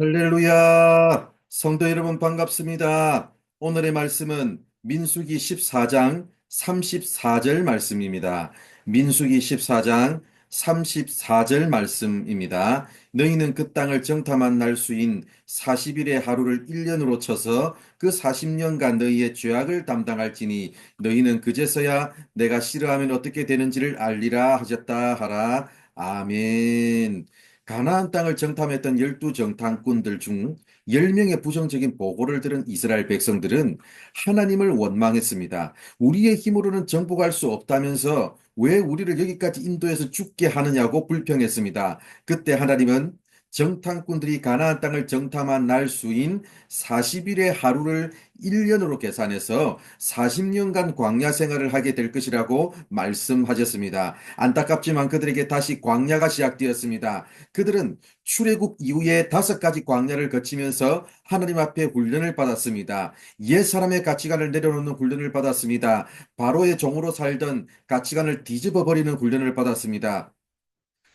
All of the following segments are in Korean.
할렐루야! 성도 여러분 반갑습니다. 오늘의 말씀은 민수기 14장 34절 말씀입니다. 민수기 14장 34절 말씀입니다. 너희는 그 땅을 정탐한 날 수인 40일의 하루를 1년으로 쳐서 그 40년간 너희의 죄악을 담당할지니 너희는 그제서야 내가 싫어하면 어떻게 되는지를 알리라 하셨다 하라. 아멘. 가나안 땅을 정탐했던 열두 정탐꾼들 중 10명의 부정적인 보고를 들은 이스라엘 백성들은 하나님을 원망했습니다. 우리의 힘으로는 정복할 수 없다면서 왜 우리를 여기까지 인도해서 죽게 하느냐고 불평했습니다. 그때 하나님은 정탐꾼들이 가나안 땅을 정탐한 날 수인 40일의 하루를 1년으로 계산해서 40년간 광야 생활을 하게 될 것이라고 말씀하셨습니다. 안타깝지만 그들에게 다시 광야가 시작되었습니다. 그들은 출애굽 이후에 다섯 가지 광야를 거치면서 하나님 앞에 훈련을 받았습니다. 옛 사람의 가치관을 내려놓는 훈련을 받았습니다. 바로의 종으로 살던 가치관을 뒤집어 버리는 훈련을 받았습니다.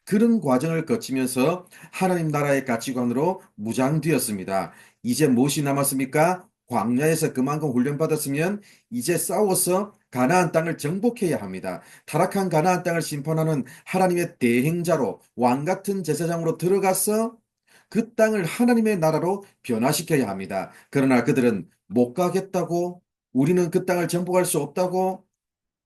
그런 과정을 거치면서 하나님 나라의 가치관으로 무장되었습니다. 이제 무엇이 남았습니까? 광야에서 그만큼 훈련받았으면 이제 싸워서 가나안 땅을 정복해야 합니다. 타락한 가나안 땅을 심판하는 하나님의 대행자로 왕 같은 제사장으로 들어가서 그 땅을 하나님의 나라로 변화시켜야 합니다. 그러나 그들은 못 가겠다고 우리는 그 땅을 정복할 수 없다고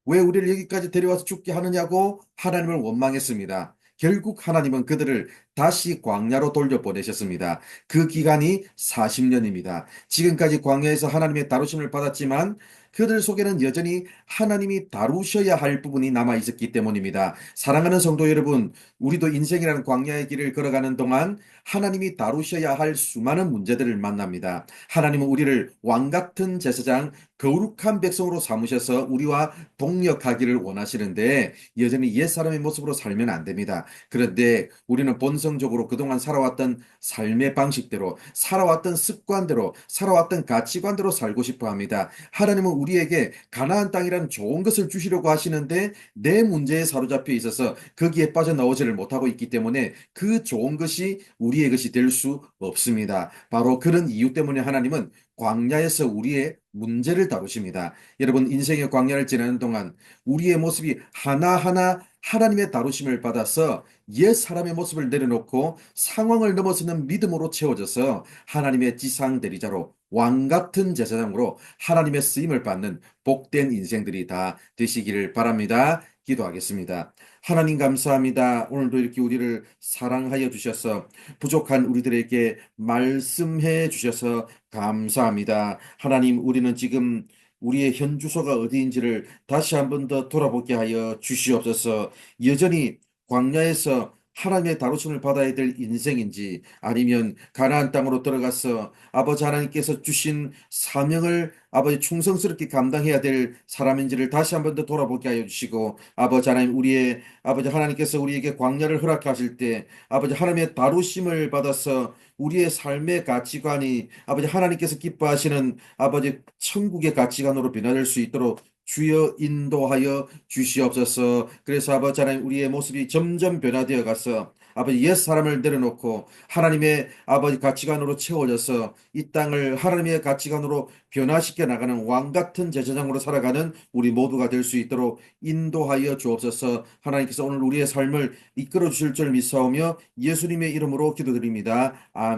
왜 우리를 여기까지 데려와서 죽게 하느냐고 하나님을 원망했습니다. 결국 하나님은 그들을 다시 광야로 돌려보내셨습니다. 그 기간이 40년입니다. 지금까지 광야에서 하나님의 다루심을 받았지만 그들 속에는 여전히 하나님이 다루셔야 할 부분이 남아 있었기 때문입니다. 사랑하는 성도 여러분, 우리도 인생이라는 광야의 길을 걸어가는 동안 하나님이 다루셔야 할 수많은 문제들을 만납니다. 하나님은 우리를 왕 같은 제사장, 거룩한 백성으로 삼으셔서 우리와 동력하기를 원하시는데 여전히 옛 사람의 모습으로 살면 안 됩니다. 그런데 우리는 본성적으로 그동안 살아왔던 삶의 방식대로, 살아왔던 습관대로, 살아왔던 가치관대로 살고 싶어 합니다. 하나님은 우리에게 가나안 땅이라는 좋은 것을 주시려고 하시는데 내 문제에 사로잡혀 있어서 거기에 빠져나오지를 못하고 있기 때문에 그 좋은 것이 우리의 것이 될 수 없습니다. 바로 그런 이유 때문에 하나님은 광야에서 우리의 문제를 다루십니다. 여러분, 인생의 광야를 지나는 동안 우리의 모습이 하나하나 하나님의 다루심을 받아서 옛 사람의 모습을 내려놓고 상황을 넘어서는 믿음으로 채워져서 하나님의 지상 대리자로 왕 같은 제사장으로 하나님의 쓰임을 받는 복된 인생들이 다 되시기를 바랍니다. 기도하겠습니다. 하나님 감사합니다. 오늘도 이렇게 우리를 사랑하여 주셔서 부족한 우리들에게 말씀해 주셔서 감사합니다. 하나님, 우리는 지금 우리의 현 주소가 어디인지를 다시 한 번 더 돌아보게 하여 주시옵소서. 여전히 광야에서 하나님의 다루심을 받아야 될 인생인지 아니면 가나안 땅으로 들어가서 아버지 하나님께서 주신 사명을 아버지 충성스럽게 감당해야 될 사람인지를 다시 한 번 더 돌아보게 하여 주시고 아버지 하나님 우리의 아버지 하나님께서 우리에게 광야를 허락하실 때 아버지 하나님의 다루심을 받아서 우리의 삶의 가치관이 아버지 하나님께서 기뻐하시는 아버지 천국의 가치관으로 변화될 수 있도록 주여 인도하여 주시옵소서. 그래서 아버지 하나님 우리의 모습이 점점 변화되어 가서 아버지 옛 사람을 내려놓고 하나님의 아버지 가치관으로 채워져서 이 땅을 하나님의 가치관으로 변화시켜 나가는 왕 같은 제사장으로 살아가는 우리 모두가 될 수 있도록 인도하여 주옵소서. 하나님께서 오늘 우리의 삶을 이끌어 주실 줄 믿사오며 예수님의 이름으로 기도드립니다. 아멘.